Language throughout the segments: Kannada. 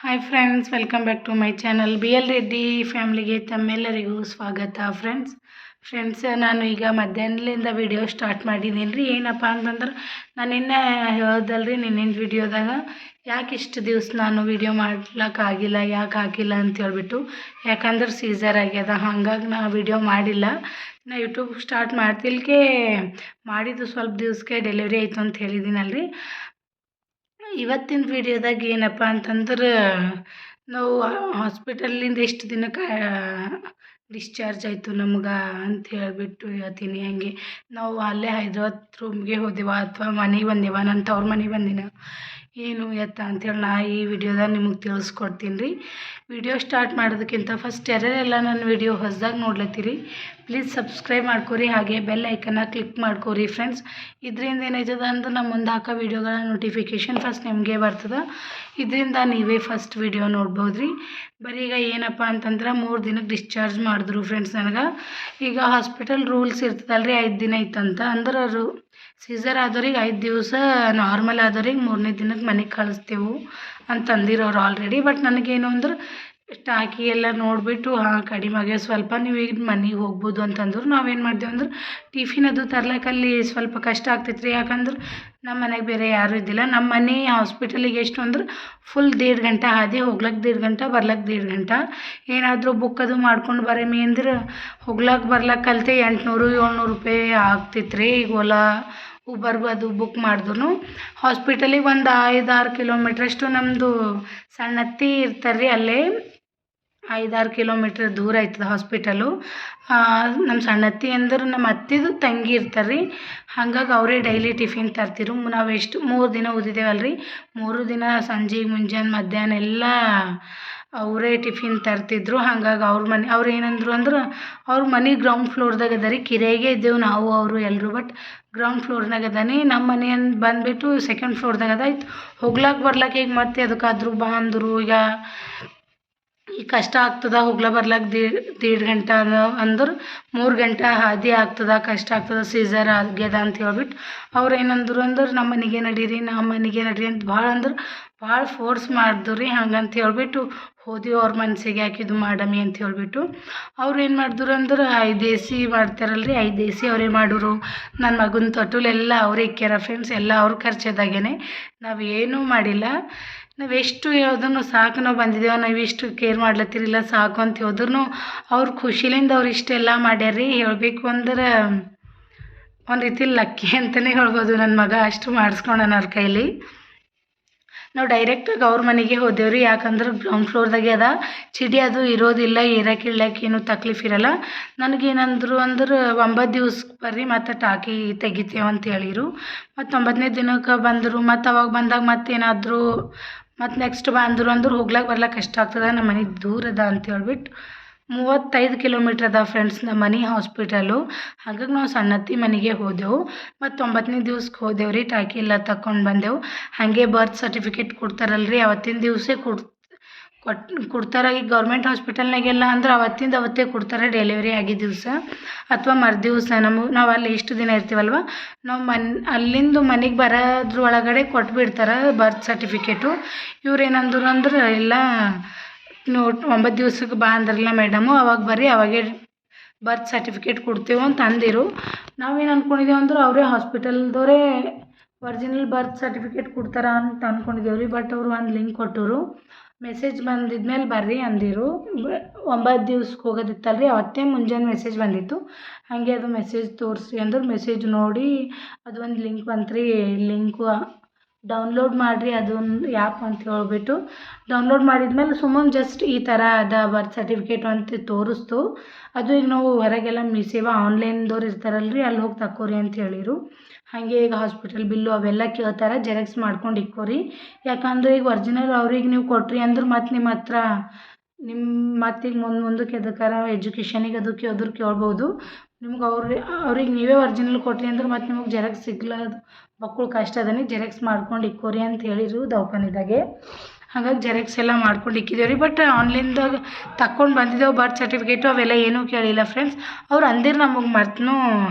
Hi friends welcome back to my channel B L Reddy ಫ್ಯಾಮಿಲಿಗೆ ತಮ್ಮೆಲ್ಲರಿಗೂ ಸ್ವಾಗತ ಫ್ರೆಂಡ್ಸ್ ಫ್ರೆಂಡ್ಸ್ ನಾನು ಈಗ ಮಧ್ಯಾಹ್ನದಿಂದ ವಿಡಿಯೋ ಸ್ಟಾರ್ಟ್ ಮಾಡಿದ್ದೀನಿ ರೀ ಏನಪ್ಪ ಅಂತಂದ್ರೆ ನಾನು ಇನ್ನೂ ಹೇಳ್ದಲ್ರಿ ನಿನ್ನಿಂದ ವಿಡಿಯೋದಾಗ ಯಾಕೆ ಇಷ್ಟು ದಿವ್ಸ ನಾನು ವಿಡಿಯೋ ಮಾಡ್ಲಿಕ್ಕಾಗಿಲ್ಲ, ಯಾಕೆ ಹಾಕಿಲ್ಲ ಅಂತ ಹೇಳ್ಬಿಟ್ಟು. ಯಾಕಂದ್ರೆ ಸೀಸರ್ ಆಗ್ಯದ, ಹಂಗಾಗಿ ನಾ ವಿಡಿಯೋ ಮಾಡಿಲ್ಲ. ನಾ ಯೂಟ್ಯೂಬ್ ಸ್ಟಾರ್ಟ್ ಮಾಡ್ತಿಲ್ಕೆ ಮಾಡಿದ್ದು ಸ್ವಲ್ಪ ದಿವ್ಸಕ್ಕೆ ಡೆಲಿವರಿ ಆಯಿತು ಅಂತ ಹೇಳಿದ್ದೀನಲ್ರಿ ಇವತ್ತಿನ ವಿಡಿಯೋದಾಗ ಏನಪ್ಪ ಅಂತಂದ್ರೆ, ನಾವು ಹಾಸ್ಪಿಟಲಿಂದ ಎಷ್ಟು ದಿನಕ್ಕೆ ಡಿಸ್ಚಾರ್ಜ್ ಆಯಿತು ನಮ್ಗೆ ಅಂತ ಹೇಳಿಬಿಟ್ಟು ಹೇಳ್ತೀನಿ ಹಾಗೆ. ನಾವು ಅಲ್ಲೇ ಹೈದ್ರಾಬಾದ್ ರೂಮ್ಗೆ ಹೋದೆವ ಅಥವಾ ಮನೆಗೆ ಬಂದೇವ ನನ್ನ ತವ್ರ ಮನೆಗೆ ಬಂದಿನ. ಏನು ಎತ್ತ ಅಂತೇಳಿ ನಾ ಈ ವಿಡಿಯೋದಾಗ ನಿಮಗೆ ತಿಳಿಸ್ಕೊಡ್ತೀನಿ ರೀ. ವಿಡಿಯೋ ಸ್ಟಾರ್ಟ್ ಮಾಡೋದಕ್ಕಿಂತ ಫಸ್ಟ್ ಯಾರ್ಯಾರೆಲ್ಲ ನನ್ನ ವಿಡಿಯೋ ಹೊಸದಾಗಿ ನೋಡ್ಲತ್ತೀರಿ. ಪ್ಲೀಸ್ ಸಬ್ಸ್ಕ್ರೈಬ್ ಮಾಡ್ಕೊರಿ, ಹಾಗೆ ಬೆಲ್ ಐಕನ್ನ ಕ್ಲಿಕ್ ಮಾಡ್ಕೊರಿ ಫ್ರೆಂಡ್ಸ್ ಇದರಿಂದ ಏನಾಯ್ತದ ಅಂದ್ರೆ ನಮ್ಮ ಮುಂದೆ ಹಾಕೋ ವಿಡಿಯೋಗಳ ನೋಟಿಫಿಕೇಷನ್ ಫಸ್ಟ್ ನಿಮಗೆ ಬರ್ತದೆ. ಇದರಿಂದ ನೀವೇ ಫಸ್ಟ್ ವಿಡಿಯೋ ನೋಡ್ಬೋದು ರೀ ಬರೀ ಈಗ ಏನಪ್ಪ ಅಂತಂದ್ರೆ ಮೂರು ದಿನಕ್ಕೆ ಡಿಸ್ಚಾರ್ಜ್ ಮಾಡಿದ್ರು ಫ್ರೆಂಡ್ಸ್ ನನಗೆ. ಈಗ ಹಾಸ್ಪಿಟಲ್ ರೂಲ್ಸ್ ಇರ್ತದಲ್ಲ ರೀ ಐದು ದಿನ ಇತ್ತಂತ ಅಂದ್ರೆ ರು ಸೀಸರ್ ಆದವ್ರಿಗೆ ಐದು ದಿವಸ ನಾರ್ಮಲ್ ಆದವ್ರಿಗೆ ಮೂರನೇ ದಿನಕ್ಕೆ ಮನೆಗೆ ಕಳಿಸ್ತೇವೆ ಅಂತ ಅಂದಿರೋರು ಆಲ್ರೆಡಿ ಬಟ್ ನನಗೇನು ಅಂದ್ರೆ ಹಾಕಿ ಎಲ್ಲ ನೋಡಿಬಿಟ್ಟು, ಹಾಂ, ಕಡಿಮೆ ಆಗ್ಯಾವ, ಸ್ವಲ್ಪ ನೀವು ಈಗ ಮನೆಗೆ ಹೋಗ್ಬೋದು ಅಂತಂದ್ರು. ನಾವೇನು ಮಾಡಿದೆವು ಅಂದ್ರೆ ಟಿಫಿನ್ ಅದು ತರ್ಲಕ್ಕೆ ಅಲ್ಲಿ ಸ್ವಲ್ಪ ಕಷ್ಟ ಆಗ್ತೈತೆ ರೀ ಯಾಕಂದ್ರೆ ನಮ್ಮ ಮನೆಗೆ ಬೇರೆ ಯಾರೂ ಇದ್ದಿಲ್ಲ. ನಮ್ಮ ಮನೆ ಹಾಸ್ಪಿಟಲಿಗೆ ಎಷ್ಟು ಅಂದ್ರೆ ಫುಲ್ ದೇಡ್ ಗಂಟೆ ಹಾದಿ ಹೋಗ್ಲಕ್ಕೆ ದೇಡ್ ಗಂಟೆ ಬರ್ಲಕ್ಕೆ ದೇಡ್ ಗಂಟೆ. ಏನಾದರೂ ಬುಕ್ ಅದು ಮಾಡ್ಕೊಂಡು ಬರೀಮಿ ಅಂದ್ರೆ ಹೋಗ್ಲಕ್ಕೆ ಬರ್ಲಕ್ಕೆ ಕಲಿತೆ ಎಂಟುನೂರು, ಏಳ್ನೂರು ರೂಪಾಯಿ ಆಗ್ತಿತ್ತು ರೀ ಈಗ ಓಲಾ ಉಬರ್ ಅದು ಬುಕ್ ಮಾಡಿದ್ರು ಹಾಸ್ಪಿಟಲಿಗೆ ಒಂದು ಐದಾರು ಕಿಲೋಮೀಟ್ರಷ್ಟು ನಮ್ಮದು ಸಣ್ಣತ್ತಿ ಇರ್ತಾರೆ ರೀ ಅಲ್ಲೇ. ಐದಾರು ಕಿಲೋಮೀಟ್ರ್ ದೂರ ಆಯ್ತದ ಹಾಸ್ಪಿಟಲು ನಮ್ಮ ಸಣ್ಣತ್ತಿ ಅಂದ್ರೆ ನಮ್ಮ ಅತ್ತಿದು ತಂಗಿ ಇರ್ತಾರೆ ರೀ ಹಂಗಾಗಿ ಅವರೇ ಡೈಲಿ ಟಿಫಿನ್ ತರ್ತಿರು. ನಾವು ಎಷ್ಟು, ಮೂರು ದಿನ ಓದಿದ್ದೇವಲ್ಲ ರೀ ಮೂರು ದಿನ ಸಂಜೆ, ಮುಂಜಾನೆ, ಮಧ್ಯಾಹ್ನ ಎಲ್ಲ ಅವರೇ ಟಿಫಿನ್ ತರ್ತಿದ್ರು. ಹಾಗಾಗಿ ಅವ್ರ ಮನೆ, ಅವ್ರು ಏನಂದ್ರು ಅಂದ್ರೆ, ಅವ್ರ ಮನೆ ಗ್ರೌಂಡ್ ಫ್ಲೋರ್ದಾಗ ಅದ ರೀ ಕಿರಾಯಿಗೆ ಇದ್ದೇವೆ ನಾವು, ಅವರು ಎಲ್ಲರೂ ಬಟ್ ಗ್ರೌಂಡ್ ಫ್ಲೋರ್ನಾಗ ಅದಾನೆ. ನಮ್ಮ ಮನೆ ಬಂದುಬಿಟ್ಟು ಸೆಕೆಂಡ್ ಫ್ಲೋರ್ದಾಗ ಅದ ಆಯ್ತು ಹೋಗ್ಲಾಕ ಬರ್ಲಾಕ ಈಗ ಮತ್ತೆ ಅದಕ್ಕಾದರೂ ಬಾ ಅಂದರು ಈಗ ಈಗ ಕಷ್ಟ ಆಗ್ತದ, ಹೋಗ್ಲ ಬರ್ಲಾಕ ದೀಡ್ ದೀಡ್ ಗಂಟೆ ಅಂದ್ರೆ ಮೂರು ಗಂಟೆ ಹಾದಿ ಆಗ್ತದ, ಕಷ್ಟ ಆಗ್ತದ ಸೀಸರ್ ಆಗ್ಯದ ಅಂತ ಹೇಳ್ಬಿಟ್ಟು ಅವ್ರು ಏನಂದ್ರು ಅಂದ್ರೆ ನಮ್ಮ ಮನೆಗೆ ನಡೀರಿ ನಮ್ಮ ಮನೆಗೆ ನಡೀರಿ ಅಂತ ಭಾಳ ಅಂದ್ರೆ ಭಾಳ ಫೋರ್ಸ್ ಮಾಡಿದ್ರು. ರೀ ಹಂಗಂತ ಹೇಳ್ಬಿಟ್ಟು ಹೋದ್ವಿ ಅವ್ರ ಮನಸ್ಸಿಗೆ ಯಾಕೆ ಇದು ಮಾಡಮಿ ಅಂತ ಹೇಳ್ಬಿಟ್ಟು. ಅವ್ರು ಏನು ಮಾಡಿದ್ರು ಅಂದ್ರೆ ಐದು ಎ ಸಿ ಮಾಡ್ತಾರಲ್ಲ ರೀ ಐದು ಅವರೇ ಮಾಡೋರು. ನನ್ನ ಮಗನ ತೊಟ್ಟಲೆಲ್ಲ ಅವರೇ ಇಕ್ಕ್ಯಾರ ಫ್ರೆಂಡ್ಸ್ ಎಲ್ಲ ಅವ್ರ ನಾವು ಏನೂ ಮಾಡಿಲ್ಲ. ನಾವು ಎಷ್ಟು ಹೇಳಿದ್ರು ಸಾಕು ನಾವು ಬಂದಿದ್ದೇವೆ ನಾವು ಇಷ್ಟು ಕೇರ್ ಮಾಡ್ಲತ್ತಿರಿಲ್ಲ ಸಾಕು ಅಂತ ಹೇಳಿದ್ರು ಅವ್ರ ಖುಷಿಲಿಂದ ಅವ್ರು ಇಷ್ಟೆಲ್ಲ ಮಾಡ್ಯಾರ ರೀ ಹೇಳಬೇಕು ಅಂದ್ರೆ ಒಂದು ರೀತಿ ಲಕ್ಕಿ ಅಂತಲೇ ಹೇಳ್ಬೋದು ನನ್ನ ಮಗ. ಅಷ್ಟು ಮಾಡಿಸ್ಕೊಂಡಾನ ಅವ್ರ ಕೈಲಿ. ನಾವು ಡೈರೆಕ್ಟಾಗಿ ಅವ್ರ ಮನೆಗೆ ಹೋದೇವು ರೀ ಯಾಕಂದ್ರೆ ಗ್ರೌಂಡ್ ಫ್ಲೋರ್ದಾಗೆ ಅದ. ಚಿಡಿ ಅದು ಇರೋದಿಲ್ಲ ಏರಕ್ಕೆ ಇಳಕ್ಕೆ ಏನೂ ತಕ್ಲೀಫ್ ಇರಲ್ಲ. ನನಗೇನಂದ್ರು ಅಂದ್ರೆ ಒಂಬತ್ತು ದಿವ್ಸಕ್ಕೆ ಬರ್ರಿ, ಮತ್ತು ಟಾಕಿ ತೆಗಿತೇವೆ ಅಂತ ಹೇಳಿರು ಮತ್ತು ಒಂಬತ್ತನೇ ದಿನಕ್ಕೆ ಬಂದರು. ಮತ್ತು ಅವಾಗ ಬಂದಾಗ ಮತ್ತೇನಾದರೂ ಮತ್ತು ನೆಕ್ಸ್ಟ್ ಬಾ ಅಂದರು ಹೋಗ್ಲಕ್ಕೆ ಬರ್ಲಕ್ಕೆ ಕಷ್ಟ ಆಗ್ತದೆ ನಮ್ಮ ಮನೆ ದೂರ ಅದ ಅಂತ ಹೇಳ್ಬಿಟ್ಟು ಮೂವತ್ತೈದು ಕಿಲೋಮೀಟ್ರ್ ಅದ ಫ್ರೆಂಡ್ಸ್ ನಮ್ಮ ಮನೆ ಹಾಸ್ಪಿಟಲು ಹಾಗಾಗಿ ನಾವು ಸಣ್ಣತ್ತಿ ಮನೆಗೆ ಹೋದೆವು. ಮತ್ತು ಒಂಬತ್ತನೇ ದಿವ್ಸಕ್ಕೆ ಹೋದೆವು ರೀ ಟಾಕಿ ಎಲ್ಲ ತಕೊಂಡು ಬಂದೆವು. ಹಾಗೆ ಬರ್ತ್ ಸರ್ಟಿಫಿಕೇಟ್ ಕೊಡ್ತಾರಲ್ರಿ, ಅವತ್ತಿನ ದಿವಸೇ ಕೊಡ್ ಕೊಟ್ಟು ಕೊಡ್ತಾರೆ. ಈಗ ಗೌರ್ಮೆಂಟ್ ಹಾಸ್ಪಿಟಲ್ನಾಗೆಲ್ಲ ಅಂದ್ರೆ ಅವತ್ತಿಂದ ಅವತ್ತೇ ಕೊಡ್ತಾರೆ ಡೆಲಿವರಿ ಆಗಿದ್ದ ದಿವಸ ಅಥವಾ ಮರು, ದಿವಸ. ನಮಗೆ ನಾವು ಅಲ್ಲಿ ಇಷ್ಟು ದಿನ ಇರ್ತೀವಲ್ವ? ನಾವು ಮನ್, ಅಲ್ಲಿಂದ ಮನೆಗೆ ಬರೋದ್ರ ಒಳಗಡೆ ಕೊಟ್ಬಿಡ್ತಾರೆ ಬರ್ತ್ ಸರ್ಟಿಫಿಕೇಟು ಇವ್ರು ಅಂದ್ರೆ ಎಲ್ಲ ನೋಟ್, ಒಂಬತ್ತು ದಿವ್ಸಕ್ಕೆ ಬಾ ಅಂದ್ರಲ್ಲ ಮೇಡಮು ಅವಾಗ ಬರ್ರಿ, ಅವಾಗೇ ಬರ್ತ್ ಸರ್ಟಿಫಿಕೇಟ್ ಕೊಡ್ತೇವೆ ಅಂತ ಅಂದಿರು. ನಾವೇನು ಅಂದ್ಕೊಂಡಿದ್ದೇವೆ ಅಂದ್ರೆ ಅವರೇ ಹಾಸ್ಪಿಟಲ್ದವರೇ ಒರಿಜಿನಲ್ ಬರ್ತ್ ಸರ್ಟಿಫಿಕೇಟ್ ಕೊಡ್ತಾರ ಅಂತ ಅಂದ್ಕೊಂಡಿದ್ದೇವೆ ರೀ ಬಟ್ ಅವರು ಒಂದು ಲಿಂಕ್ ಕೊಟ್ಟರು. ಮೆಸೇಜ್ ಬಂದಿದ್ಮೇಲೆ ಬರ್ರಿ ಅಂದಿರು. ಒಂಬತ್ತು ದಿವ್ಸಕ್ಕೆ ಹೋಗೋದಿತ್ತಲ್ಲ ರೀ ಅವತ್ತೇ ಮುಂಜಾನೆ ಮೆಸೇಜ್ ಬಂದಿತ್ತು. ಹಾಗೆ ಅದು ಮೆಸೇಜ್ ತೋರಿಸ್ರಿ ಅಂದ್ರೆ ಮೆಸೇಜ್ ನೋಡಿ ಅದು ಒಂದು ಲಿಂಕ್ ಬಂತು ರೀ ಲಿಂಕು ಡೌನ್ಲೋಡ್ ಮಾಡಿರಿ, ಅದೊಂದು ಆ್ಯಪ್ ಅಂತ ಹೇಳ್ಬಿಟ್ಟು ಡೌನ್ಲೋಡ್ ಮಾಡಿದ್ಮೇಲೆ ಸುಮ್ಮನೆ ಜಸ್ಟ್ ಈ ಥರ ಅದ ಬರ್ತ್ ಸರ್ಟಿಫಿಕೇಟ್ ಅಂತ ತೋರಿಸ್ತು. ಅದು ಈಗ ನಾವು ಹೊರಗೆಲ್ಲ ಮೀ ಸೇವಾ ಆನ್ಲೈನ್ದವ್ರು ಇರ್ತಾರಲ್ರಿ, ಅಲ್ಲಿ ಹೋಗಿ ತಕ್ಕೋರಿ ಅಂತ ಹೇಳಿರು. ಹಾಗೆ ಈಗ ಹಾಸ್ಪಿಟಲ್ ಬಿಲ್ಲು ಅವೆಲ್ಲ ಕೇಳ್ತಾರೆ ಜೆರಾಕ್ಸ್ ಮಾಡ್ಕೊಂಡು ಇಕ್ಕೋರಿ. ಯಾಕಂದ್ರೆ ಈಗ ಒರ್ಜಿನಲ್ ಅವ್ರಿಗೆ ನೀವು ಕೊಟ್ರಿ ಅಂದ್ರೆ ಮತ್ತು ನಿಮ್ಮ ಹತ್ರ ನಿಮ್ಮ ಮತ್ತೀಗ ಮುಂದೆ ಮುಂದಕ್ಕೆ ಎದಕ್ಕಾರ ಎಜುಕೇಷನಿಗೆ ಅದಕ್ಕೆ ಅದ್ರ ಕೇಳ್ಬೋದು. ನಿಮ್ಗೆ ಅವ್ರಿ, ಅವ್ರಿಗೆ ನೀವೇ ಒರ್ಜಿನಲ್ ಕೊಟ್ರಿ ಅಂದ್ರೆ ಮತ್ತು ನಿಮಗೆ ಜೆರಾಕ್ಸ್ ಸಿಗ್ಲದು ಮಕ್ಕಳು ಕಷ್ಟ ಅದನಿ ಜೆರಾಕ್ಸ್ ಮಾಡ್ಕೊಂಡು ಇಕ್ಕೋರಿ ಅಂತ ಹೇಳಿರು ದವಾಖಾನಿದಾಗೆ. ಹಾಗಾಗಿ ಜೆರಾಕ್ಸ್ ಎಲ್ಲ ಮಾಡ್ಕೊಂಡು ಇಕ್ಕಿದ್ದೇವೆ ರೀ ಬಟ್ ಆನ್ಲೈನ್ದಾಗ ತಕ್ಕೊಂಡು ಬಂದಿದ್ದೇವೆ ಬರ್ತ್ ಸರ್ಟಿಫಿಕೇಟು ಅವೆಲ್ಲ ಏನೂ ಕೇಳಿಲ್ಲ ಫ್ರೆಂಡ್ಸ್ ಅವ್ರು ಅಂದಿರು ನಮಗೆ ಮರ್ತು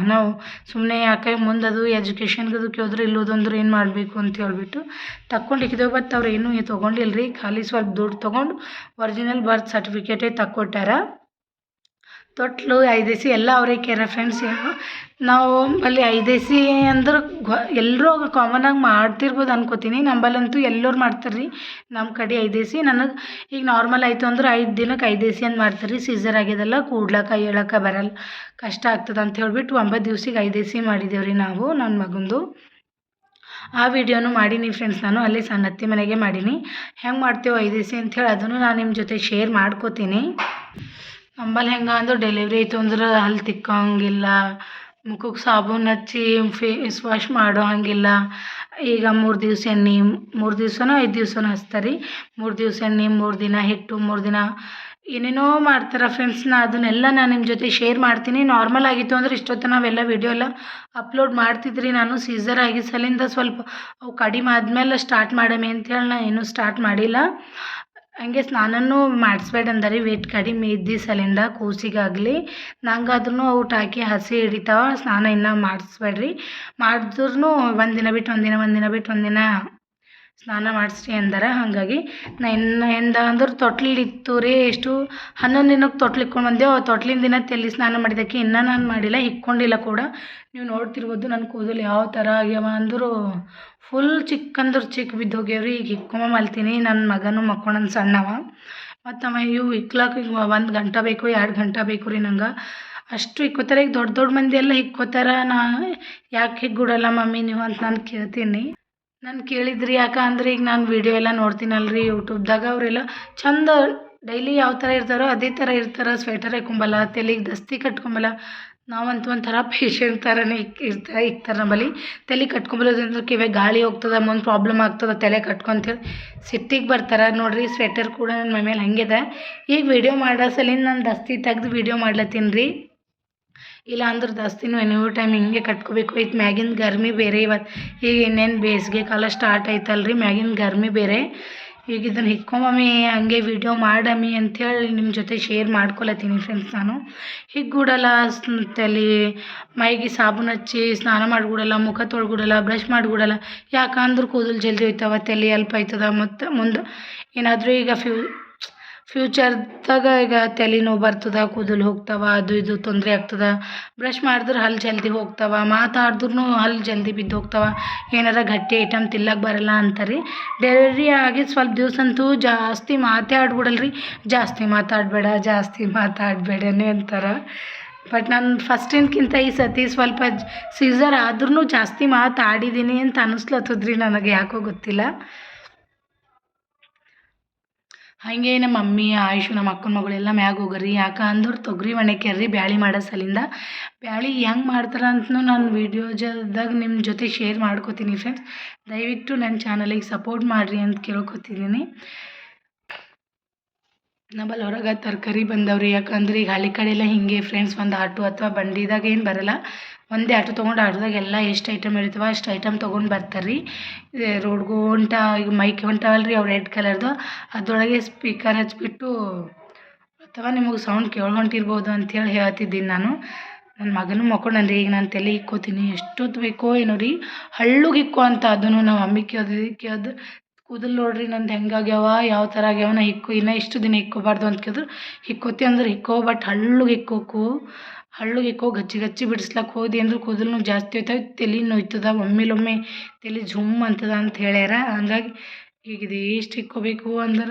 ನಾವು ಸುಮ್ಮನೆ ಯಾಕೆ ಮುಂದೆ ಅದು ಎಜುಕೇಷನ್ಗದು ಕೇಳಿದ್ರೆ ಇಲ್ಲೋದಂದ್ರೆ ಏನು ಮಾಡಬೇಕು ಅಂತ ಹೇಳ್ಬಿಟ್ಟು ತಕ್ಕೊಂಡು ಇಕ್ಕಿದ್ದೇವೆ ಬಟ್ ಅವ್ರು ಏನೂ ತೊಗೊಂಡಿಲ್ಲ ರೀ ಖಾಲಿ ಸ್ವಲ್ಪ ದುಡ್ಡು ತೊಗೊಂಡು ಒರಿಜಿನಲ್ ಬರ್ತ್ ಸರ್ಟಿಫಿಕೇಟೇ ತಕ್ಕೊಟ್ಟಾರ. ತೊಟ್ಲು, ಐದೇಸಿ ಎಲ್ಲ ಅವರೇ ಕೇರ ಫ್ರೆಂಡ್ಸ್ ನಾವು ಅಲ್ಲಿ ಐದೇಸಿ ಅಂದ್ರೆ ಗೊ ಎಲ್ಲರೂ ಕಾಮನಾಗಿ ಮಾಡ್ತಿರ್ಬೋದು ಅನ್ಕೋತೀನಿ. ನಂಬಲ್ಲಂತೂ ಎಲ್ಲರೂ ಮಾಡ್ತಾರೆ ರೀ ನಮ್ಮ ಕಡೆ ಐದೇಸಿ ನನಗೆ ಈಗ ನಾರ್ಮಲ್ ಆಯಿತು ಅಂದ್ರೆ ಐದು ದಿನಕ್ಕೆ ಐದೇಸಿ ಅಂತ ಮಾಡ್ತಾರೆ ರೀ ಸೀಸರ್ ಆಗ್ಯದಲ್ಲ ಕೂಡ್ಲಕ್ಕ ಹೇಳಕ್ಕ ಬರಲ್ಲ ಕಷ್ಟ ಆಗ್ತದೆ ಅಂತ ಹೇಳ್ಬಿಟ್ಟು ಒಂಬತ್ತು ದಿವ್ಸಕ್ಕೆ ಐದೇಸಿ ಮಾಡಿದ್ದೇವೆ ರೀ ನಾವು ನನ್ನ ಮಗಂದು. ಆ ವಿಡಿಯೋನು ಮಾಡೀನಿ ಫ್ರೆಂಡ್ಸ್ ನಾನು, ಅಲ್ಲಿ ಸಣ್ಣತ್ತಿ ಮನೆಗೆ ಮಾಡೀನಿ. ಹೆಂಗೆ ಮಾಡ್ತೇವೆ ಐದೇಸಿ ಹೇಳಿ, ಅದನ್ನು ನಾನು ನಿಮ್ಮ ಜೊತೆ ಶೇರ್ ಮಾಡ್ಕೋತೀನಿ. ನಂಬಲ್ಲಿ ಹೆಂಗೆ ಅಂದ್ರೆ ಡೆಲಿವರಿ ಆಯಿತು ಅಂದ್ರೆ ಹಲ್ಲು ತಿಕ್ಕೋಂಗಿಲ್ಲ ಮುಖಕ್ಕೆ ಸಾಬೂನು ಹಚ್ಚಿ ಫೇಸ್ ವಾಶ್ ಮಾಡೋ ಹಂಗಿಲ್ಲ ಈಗ ಮೂರು ದಿವಸ ಎಣ್ಣೆ, ಮೂರು ದಿವಸನೋ ಐದು ದಿವಸನೋ ಹಚ್ತಾರೆ ಮೂರು ದಿವಸ ಎಣ್ಣೆ, ಮೂರು ದಿನ ಹಿಟ್ಟು, ಮೂರು ದಿನ ಏನೇನೋ ಮಾಡ್ತಾರೆ ಫ್ರೆಂಡ್ಸ್ ನಾ, ಅದನ್ನೆಲ್ಲ ನಾನು ನಿಮ್ಮ ಜೊತೆ ಶೇರ್ ಮಾಡ್ತೀನಿ. ನಾರ್ಮಲ್ ಆಗಿತ್ತು ಅಂದ್ರೆ ಇಷ್ಟೊತ್ತು ನಾವೆಲ್ಲ ವಿಡಿಯೋ ಎಲ್ಲ ಅಪ್ಲೋಡ್ ಮಾಡ್ತಿದ್ರಿ ನಾನು. ಸೀಸರ್ ಆಗಿ ಸಲಿಂದ ಸ್ವಲ್ಪ ಅವು ಕಡಿಮೆ ಆದಮೇಲೆ ಸ್ಟಾರ್ಟ್ ಮಾಡಮಿ ಅಂತೇಳಿ ನಾ ಏನು ಸ್ಟಾರ್ಟ್ ಮಾಡಿಲ್ಲ. ಹಂಗೆ ಸ್ನಾನನೂ ಮಾಡಿಸ್ಬೇಡ ರೀ ವೇಟ್ ಕಡಿಮೆ ಇದ್ದಿ ಸಲಿಂದ ಕೂಸಿಗಾಗಲಿ. ನಂಗಾದ್ರೂ ಔಟ್ ಹಾಕಿ ಹಸಿ ಹಿಡಿತಾವ, ಸ್ನಾನ ಇನ್ನೂ ಮಾಡಿಸ್ಬೇಡ್ರಿ. ಮಾಡಿದ್ರೂ ಒಂದಿನ ಬಿಟ್ಟು ಒಂದಿನ ಒಂದಿನ ಬಿಟ್ಟು ಒಂದಿನ ಸ್ನಾನ ಮಾಡಿಸ್ರಿ ಅಂದಾರೆ. ಹಾಗಾಗಿ ನಾ ಇನ್ನು ಎಂದ ಅಂದ್ರೆ ತೊಟ್ಲಿತ್ತು ರೀ ಎಷ್ಟು ಹನ್ನೊಂದು ದಿನಕ್ಕೆ ತೊಟ್ಲಿಕ್ಕೊಂಡು ಬಂದೆವು. ತೊಟ್ಲಿನ ದಿನ ತಲೆ ಸ್ನಾನ ಮಾಡಿದ್ದಕ್ಕೆ ಇನ್ನೂ ನಾನು ಮಾಡಿಲ್ಲ ಇಕ್ಕೊಂಡಿಲ್ಲ ಕೂಡ. ನೀವು ನೋಡ್ತಿರ್ಬೋದು ನನ್ನ ಕೂದಲು ಯಾವ ಥರ ಆಗ್ಯಾವ ಅಂದರೂ ಫುಲ್ ಚಿಕ್ಕ ಅಂದ್ರೆ ಚಿಕ್ಕ ಬಿದ್ದೋಗ್ಯಾವ ರೀ. ಈಗ ಇಕ್ಕೊಮ ಮಲ್ತೀನಿ ನನ್ನ ಮಗನೂ ಮಕ್ಕೊಂಡನ್ ಸಣ್ಣವ. ಮತ್ತು ಅವ ಇವು ಇಕ್ಲಾಕ ಈಗ ಒಂದು ಗಂಟೆ ಬೇಕು, ಎರಡು ಗಂಟೆ ಬೇಕು ರೀ ನಂಗೆ. ಅಷ್ಟು ಇಕ್ಕೋತಾರೆ ಈಗ ದೊಡ್ಡ ದೊಡ್ಡ ಮಂದಿ ಎಲ್ಲ ಇಕ್ಕೋತಾರ ನಾ ಯಾಕೆ ಹಿಗ್ಗುಡಲ್ಲ ಮಮ್ಮಿ ನೀವು ಅಂತ ನಾನು ಕೇಳ್ತೀನಿ. ನಾನು ಕೇಳಿದ್ರಿ, ಯಾಕೆ ಅಂದ್ರೆ ಈಗ ನಾನು ವೀಡಿಯೋ ಎಲ್ಲ ನೋಡ್ತೀನಲ್ಲ ರೀ ಯೂಟ್ಯೂಬ್ದಾಗ ಅವರೆಲ್ಲ ಚಂದ ಡೈಲಿ ಯಾವ ಥರ ಇರ್ತಾರೋ ಅದೇ ಥರ ಇರ್ತಾರೆ ಸ್ವೆಟರ್ ಹಾಕೊಂಬಲ್ಲ, ತಲೆಗೆ ದಸ್ತಿ ಕಟ್ಕೊಂಬಲ್ಲ. ನಾವಂತೂ ಒಂಥರ ಪೇಶೆಂಟ್ ಥರನೇ ಇರ್ತಾ ಇಕ್ತಾರೆ ನಮ್ಮಲ್ಲಿ. ತಲೆ ಕಟ್ಕೊಂಬಲ್ಲೋದ್ರಿಂದ ಕಿವೇ ಗಾಳಿ ಹೋಗ್ತದೆ, ಮುಂದೆ ಪ್ರಾಬ್ಲಮ್ ಆಗ್ತದೆ, ತಲೆ ಕಟ್ಕೊಂತೇಳಿ ಸಿಟ್ಟಿಗೆ ಬರ್ತಾರೆ. ನೋಡಿರಿ ಸ್ವೆಟರ್ ಕೂಡ ನನ್ನ ಮೈ ಮೇಲೆ ಹಂಗಿದೆ. ಈಗ ವಿಡಿಯೋ ಮಾಡೋ ಸಲಿಂದ ನಾನು ದಸ್ತಿ ತೆಗ್ದು ವೀಡಿಯೋ ಮಾಡ್ಲತ್ತೀನಿ ರೀ ಇಲ್ಲ ಅಂದ್ರೆ ದಸ್ತಿನೂ ಎನಿ ಟೈಮ್ ಹಿಂಗೆ ಕಟ್ಕೋಬೇಕು. ಐತೆ ಮ್ಯಾಗಿನ ಗರ್ಮಿ ಬೇರೆ ಇವತ್ತು ಈಗ ಇನ್ನೇನು ಬೇಸಿಗೆ ಕಾಲ ಸ್ಟಾರ್ಟ್ ಆಯ್ತಲ್ರಿ ರೀ ಗರ್ಮಿ ಬೇರೆ. ಈಗ ಇದನ್ನು ಹಿಕ್ಕೊಂಬಮ್ಮಿ ಹಂಗೆ ವಿಡಿಯೋ ಮಾಡಮ್ಮಿ ಅಂಥೇಳಿ ನಿಮ್ಮ ಜೊತೆ ಶೇರ್ ಮಾಡ್ಕೊಳತ್ತೀನಿ ಫ್ರೆಂಡ್ಸ್ ನಾನು. ಹಿಗ್ಗುಡಲ್ಲ ತಲೆ, ಮೈಗೆ ಸಾಬೂನು ಹಚ್ಚಿ, ಸ್ನಾನ ಮಾಡ್ಬಿಡಲ್ಲ ಮುಖ ತೊಳ್ಗುಡಲ್ಲ ಬ್ರಷ್ ಮಾಡ್ಬಿಡಲ್ಲ ಯಾಕಂದ್ರೆ ಕೂದಲು ಜಲ್ದಿ ಹೋಯ್ತವ ತಲೆ ಅಲ್ಪ ಆಯ್ತದ ಮತ್ತು ಮುಂದೆ ಏನಾದರೂ ಈಗ ಫ್ಯೂ ಫ್ಯೂಚರ್ದಾಗ ಈಗ ತಲೆನೋವು ಬರ್ತದೆ, ಕೂದಲು ಹೋಗ್ತಾವ, ಅದು ಇದು ತೊಂದರೆ ಆಗ್ತದೆ, ಬ್ರಷ್ ಮಾಡಿದ್ರೆ ಹಲ್ಲು ಜಲ್ದಿ ಹೋಗ್ತಾವ ಮಾತಾಡಿದ್ರೂ ಹಲ್ಲು ಜಲ್ದಿ ಬಿದ್ದು ಹೋಗ್ತಾವ, ಏನಾರ ಗಟ್ಟಿ ಐಟಮ್ ತಿಲ್ಲಕ್ಕೆ ಬರಲ್ಲ ಅಂತಾರೆ. ಡೆಲಿವರಿ ಆಗಿ ಸ್ವಲ್ಪ ದಿವಸ ಅಂತೂ ಜಾಸ್ತಿ ಮಾತಾಡ್ಬಿಡಲ್ರಿ, ಜಾಸ್ತಿ ಮಾತಾಡಬೇಡ, ಜಾಸ್ತಿ ಮಾತಾಡಬೇಡನೇ ಅಂತಾರೆ. ಬಟ್ ನಾನು ಫಸ್ಟಿನ್ಕಿಂತ ಈ ಸತಿ ಸ್ವಲ್ಪ ಸೀಸರ್ ಆದ್ರೂ ಜಾಸ್ತಿ ಮಾತಾಡಿದ್ದೀನಿ ಅಂತ ಅನ್ನಿಸ್ಲತ್ತದ್ರಿ ನನಗೆ ಯಾಕೋ ಗೊತ್ತಿಲ್ಲ. ಹಾಗೆ ನಮ್ಮ ಮಮ್ಮಿ, ಆಯುಷು, ನಮ್ಮ ಅಕ್ಕನ ಮಗಳೆಲ್ಲ ಮ್ಯಾಗ ಹೋಗರಿ. ಯಾಕೆ ಅಂದ್ರೆ ತೊಗರಿ ಒಣಕ್ಯಾರ್ರಿ ಬ್ಯಾಳಿ ಮಾಡೋ ಸಲಿಂದ ಬ್ಯಾಳಿ ಹೆಂಗೆ ಮಾಡ್ತಾರೆ ಅಂತನೂ ನಾನು ವೀಡಿಯೋಜದಾಗ ನಿಮ್ಮ ಜೊತೆ ಶೇರ್ ಮಾಡ್ಕೋತೀನಿ ಫ್ರೆಂಡ್ಸ್ ದಯವಿಟ್ಟು ನನ್ನ ಚಾನಲಿಗೆ ಸಪೋರ್ಟ್ ಮಾಡಿರಿ ಅಂತ ಕೇಳ್ಕೊತಿದ್ದೀನಿ ನಮ್ಮಲ್ಲಿ ಹೊರಗೆ ತರಕಾರಿ ಬಂದವ್ರಿ. ಯಾಕಂದ್ರೆ ಈಗ ಹಳ್ಳಿ ಕಡೆ ಎಲ್ಲ ಹಿಂಗೆ ಫ್ರೆಂಡ್ಸ್ ಒಂದು ಆಟೋ ಅಥವಾ ಬಂಡಿದಾಗ ಏನು ಬರಲ್ಲ. ಒಂದೇ ಆಟೋ ತೊಗೊಂಡು ಆಟೋದಾಗ ಎಲ್ಲ ಎಷ್ಟು ಐಟಮ್ ಇರ್ತಾವ ಅಷ್ಟು ಐಟಮ್ ತೊಗೊಂಡು ಬರ್ತಾರೆ ರೀ ರೋಡ್ಗೂ ಹೊಂಟ ಈಗ ಮೈಕ್ ಹೊಂಟವಲ್ಲ ರೀ ಅವು ರೆಡ್ ಕಲರ್ದು ಅದರೊಳಗೆ ಸ್ಪೀಕರ್ ಹಚ್ಚಿಬಿಟ್ಟು ಅಥವಾ ನಿಮಗೆ ಸೌಂಡ್ ಕೇಳಿ ಹೊಂಟಿರ್ಬೋದು ಅಂತೇಳಿ ಹೇಳ್ತಿದ್ದೀನಿ ನಾನು. ನನ್ನ ಮಗನೂ ಮಕ್ಕೊಂಡನ್ರಿ, ಈಗ ನಾನು ತಲೆ ಇಕ್ಕೋತೀನಿ ಎಷ್ಟೊತ್ತು ಬೇಕೋ ಏನೋ ರೀ. ಹಳ್ಳುಗೆ ಇಕ್ಕೋ ಅಂತ ಅದನ್ನು ನಾವು ಮಮ್ಮಿ ಕೇಳ್ದು ಕೇಳ್ದು ಕೂದಲು ನೋಡ್ರಿ, ನಂದು ಹೆಂಗಾಗ್ಯಾವ, ಯಾವ ಥರ ಆಗ್ಯಾವ, ನಾ ಹಿಕ್ಕು, ಇನ್ನೂ ಇಷ್ಟು ದಿನ ಹಿಕ್ಕೋಬಾರ್ದು ಅಂತ ಕೇಳಿದ್ರು. ಹಿಕ್ಕೋತಿ ಅಂದ್ರೆ ಹಿಕ್ಕೋ, ಬಟ್ ಹಳ್ಳುಗೆ ಹಿಕ್ಕೋಕು, ಹಳ್ಳುಗೆ ಹಿಕ್ಕೋ, ಗಚ್ಚಿ ಗಚ್ಚಿ ಬಿಡಿಸ್ಲಕ್ಕೆ ಹೋದಿ ಅಂದ್ರೆ ಕೂದಲು ಜಾಸ್ತಿ ಹೋಯ್ತವೆ, ತಲೆ ನೋಯ್ತದ, ಒಮ್ಮಿಲೊಮ್ಮೆ ತಲೆ ಝುಮ್ ಅಂತದ ಅಂತ ಹೇಳ್ಯಾರ. ಹಂಗಾಗಿ ಈಗ ಎಷ್ಟು ಹಿಕ್ಕೋಬೇಕು ಅಂದ್ರೆ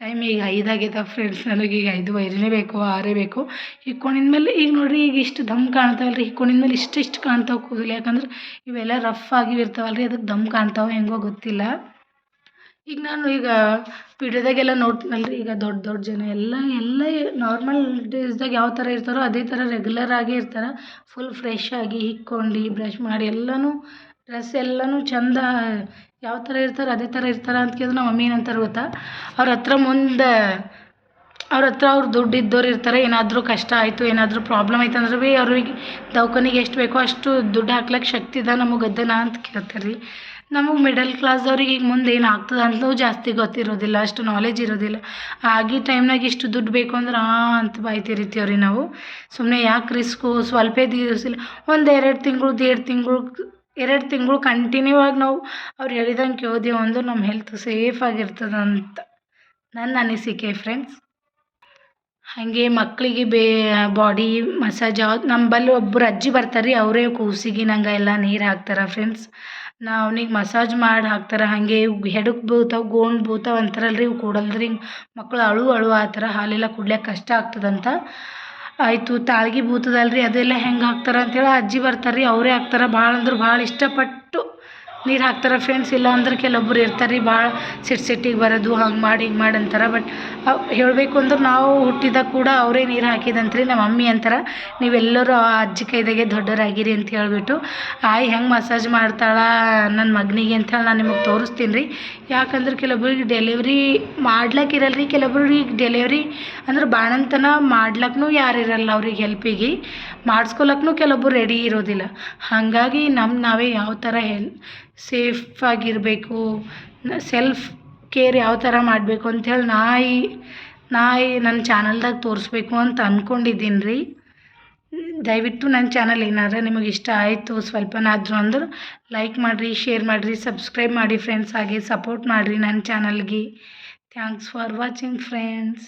ಟೈಮ್ ಈಗ ಐದಾಗೈತೆ ಫ್ರೆಂಡ್ಸ್ ನನಗೆ ಈಗ ಐದುವರೆನೇ ಬೇಕು, ಆರೇ ಬೇಕು. ಹಿಕ್ಕೊಂಡಿದ್ಮೇಲೆ ಈಗ ನೋಡಿರಿ ಈಗ ಇಷ್ಟು ದಮ್ ಕಾಣ್ತಾವಲ್ಲ ರೀ ಹಿಕ್ಕೊಂಡಿದ್ಮೇಲೆ ಇಷ್ಟು ಇಷ್ಟು ಕಾಣ್ತಾವೆ ಕೂದಲು. ಯಾಕಂದ್ರೆ ಇವೆಲ್ಲ ರಫ್ ಆಗಿ ಇರ್ತಾವಲ್ಲ ರೀ ಅದಕ್ಕೆ ದಮ್ ಕಾಣ್ತಾವೆ ಹೆಂಗೋ ಗೊತ್ತಿಲ್ಲ. ಈಗ ನಾನು ಈಗ ವಿಡಿಯೋದಾಗೆಲ್ಲ ನೋಡ್ತೀನಲ್ಲ ರೀ ಈಗ ದೊಡ್ಡ ದೊಡ್ಡ ಜನ ಎಲ್ಲ ಎಲ್ಲ ನಾರ್ಮಲ್ ಡೇಸ್ದಾಗ ಯಾವ ಥರ ಇರ್ತಾರೋ ಅದೇ ಥರ ರೆಗ್ಯುಲರ್ ಆಗೇ ಇರ್ತಾರೆ. ಫುಲ್ ಫ್ರೆಶ್ ಆಗಿ ಹಿಕ್ಕೊಂಡು ಬ್ರಷ್ ಮಾಡಿ ಎಲ್ಲನೂ ಡ್ರೆಸ್ ಎಲ್ಲನೂ ಚಂದ, ಯಾವ ಥರ ಇರ್ತಾರೆ ಅದೇ ಥರ ಇರ್ತಾರೆ ಅಂತ ಕೇಳಿದ್ರೆ ನಮ್ಮ ಮಮ್ಮಿ ಏನಂತಾರೆ ಗೊತ್ತಾ? ಅವ್ರ ಹತ್ರ ಮುಂದೆ, ಅವ್ರ ಹತ್ರ ಅವ್ರು ದುಡ್ಡು ಇದ್ದವ್ರು ಇರ್ತಾರೆ, ಏನಾದರೂ ಕಷ್ಟ ಆಯಿತು, ಏನಾದರೂ ಪ್ರಾಬ್ಲಮ್ ಆಯ್ತು ಅಂದ್ರೆ ಭೀ ಅವ್ರಿಗೆ ದವಾಖಾನಿಗೆ ಎಷ್ಟು ಬೇಕೋ ಅಷ್ಟು ದುಡ್ಡು ಹಾಕ್ಲಿಕ್ಕೆ ಶಕ್ತಿ ಇದೆ ನಮಗೆ ಗದ್ದೆನ ಅಂತ ಕೇಳ್ತಾರೆ ರೀ. ನಮಗೆ ಮಿಡಲ್ ಕ್ಲಾಸ್ದವ್ರಿಗೆ ಈಗ ಮುಂದೆ ಏನು ಆಗ್ತದೆ ಅಂತ ಜಾಸ್ತಿ ಗೊತ್ತಿರೋದಿಲ್ಲ, ಅಷ್ಟು ನಾಲೆಜ್ ಇರೋದಿಲ್ಲ. ಆಗಿ ಟೈಮ್ನಾಗ ಇಷ್ಟು ದುಡ್ಡು ಬೇಕು ಅಂದ್ರೆ ಆ ಅಂತ ಬಾಯಿ ತೆರಿತೀವಿ ರೀ ನಾವು. ಸುಮ್ಮನೆ ಯಾಕೆ ರಿಸ್ಕು ಸ್ವಲ್ಪೇ ದಿವಸ ಇಲ್ಲ, ಒಂದು ಎರಡು ತಿಂಗಳು, ದೇಡ್ ತಿಂಗಳು ಎರಡು ತಿಂಗಳು ಕಂಟಿನ್ಯೂ ಆಗಿ ನಾವು ಅವ್ರು ಹೇಳಿದಂಗೆ ಕೇಳ್ದೇವು ಅಂದ್ರೆ ನಮ್ಮ ಹೆಲ್ತ್ ಸೇಫ್ ಆಗಿರ್ತದಂತ ನನ್ನ ಅನಿಸಿಕೆ ಫ್ರೆಂಡ್ಸ್. ಹಾಗೆ ಮಕ್ಕಳಿಗೆ ಬೇ, ಬಾಡಿ ಮಸಾಜ್ ಯಾವ್ದು ನಂಬಲ್ಲಿ ಒಬ್ಬರು ಅಜ್ಜಿ ಬರ್ತಾರೆ ರೀ ಅವರೇ ಕೂಸಿಗೆ ನಂಗೆ ಎಲ್ಲ ನೀರು ಹಾಕ್ತಾರೆ ಫ್ರೆಂಡ್ಸ್. ನಾ ಅವ್ನಿಗೆ ಮಸಾಜ್ ಮಾಡಿ ಹಾಕ್ತಾರೆ, ಹಾಗೆ ಹೆಡಕ್ಕೆ ಬೀಳ್ತಾವೆ ಗೋಣ್ ಬೀಳ್ತಾವೆ ಅಂತಾರಲ್ಲ ರೀ ಇವು ಕೂಡಲ್ದ್ರಿ ಮಕ್ಕಳು ಅಳು ಅಳು ಆ ಥರ ಹಾಲೆಲ್ಲ ಕುಡ್ಲಿಕ್ಕೆ ಕಷ್ಟ ಆಗ್ತದಂತ. ಆಯಿತು, ತಾಳ್ಗೆ ಬೂತದಲ್ರಿ ಅದೆಲ್ಲ ಹೆಂಗೆ ಹಾಕ್ತಾರೆ ಅಂತೇಳಿ ಅಜ್ಜಿ ಬರ್ತಾರೆ ರೀ ಅವರೇ ಹಾಕ್ತಾರೆ. ಭಾಳ ಅಂದ್ರೆ ಭಾಳ ಇಷ್ಟಪಟ್ಟು ನೀರು ಹಾಕ್ತಾರೆ ಫ್ರೆಂಡ್ಸ್ ಇಲ್ಲ ಅಂದ್ರೆ ಕೆಲವೊಬ್ರು ಇರ್ತಾರೆ ರೀ ಭಾಳ ಸಿಟ್ಟು ಸಿಟ್ಟಿಗೆ ಬರೋದು, ಹಂಗೆ ಮಾಡಿ ಹಿಂಗೆ ಮಾಡಿ ಅಂತಾರೆ. ಬಟ್ ಹೇಳಬೇಕು ಅಂದ್ರೆ ನಾವು ಹುಟ್ಟಿದಾಗ ಕೂಡ ಅವರೇ ನೀರು ಹಾಕಿದಂತ್ರಿ, ನಮ್ಮ ಮಮ್ಮಿ ಅಂತಾರೆ. ನೀವೆಲ್ಲರೂ ಆ ಅಜ್ಜಿ ಕೈದಾಗೆ ದೊಡ್ಡರಾಗಿರಿ ಅಂತ ಹೇಳ್ಬಿಟ್ಟು, ಆಯ್, ಹೆಂಗೆ ಮಸಾಜ್ ಮಾಡ್ತಾಳೆ ನನ್ನ ಮಗನಿಗೆ? ಅಂತೇಳಿ ನಾನು ನಿಮಗೆ ತೋರಿಸ್ತೀನಿ ರೀ ಯಾಕಂದ್ರೆ ಕೆಲವೊಬ್ರಿಗೆ ಡೆಲಿವರಿ ಮಾಡ್ಲಕ್ಕೆ ಇರಲ್ಲ ರೀ ಕೆಲವೊಬ್ರಿಗೆ ಡೆಲಿವರಿ ಅಂದ್ರೆ ಬಾಣಂತನ ಮಾಡ್ಲಕ್ಕೂ ಯಾರು ಇರಲ್ಲ ಅವ್ರಿಗೆ ಹೆಲ್ಪಿಗೆ ಮಾಡಿಸ್ಕೊಳಕ್ನು ಕೆಲವೊಬ್ರು ರೆಡಿ ಇರೋದಿಲ್ಲ. ಹಾಗಾಗಿ ನಮ್ಮ ನಾವೇ ಯಾವ ಥರ ಹೆಲ್ ಸೇಫಾಗಿರಬೇಕು ಸೆಲ್ಫ್ ಕೇರ್ ಯಾವ ಥರ ಮಾಡಬೇಕು ಅಂಥೇಳಿ ನಾಯಿ ನಾಯಿ ನನ್ನ ಚಾನಲ್ದಾಗ ತೋರಿಸ್ಬೇಕು ಅಂತ ಅಂದ್ಕೊಂಡಿದ್ದೀನಿ ರೀ ದಯವಿಟ್ಟು ನನ್ನ ಚಾನಲ್ ಏನಾರ ನಿಮಗೆ ಇಷ್ಟ ಆಯಿತು ಸ್ವಲ್ಪನಾದರೂ ಅಂದ್ರೆ ಲೈಕ್ ಮಾಡಿರಿ ಶೇರ್ ಮಾಡಿರಿ ಸಬ್ಸ್ಕ್ರೈಬ್ ಮಾಡಿ ಫ್ರೆಂಡ್ಸ್ ಹಾಗೆ ಸಪೋರ್ಟ್ ಮಾಡಿರಿ ನನ್ನ ಚಾನಲ್ಗೆ. Thanks for watching friends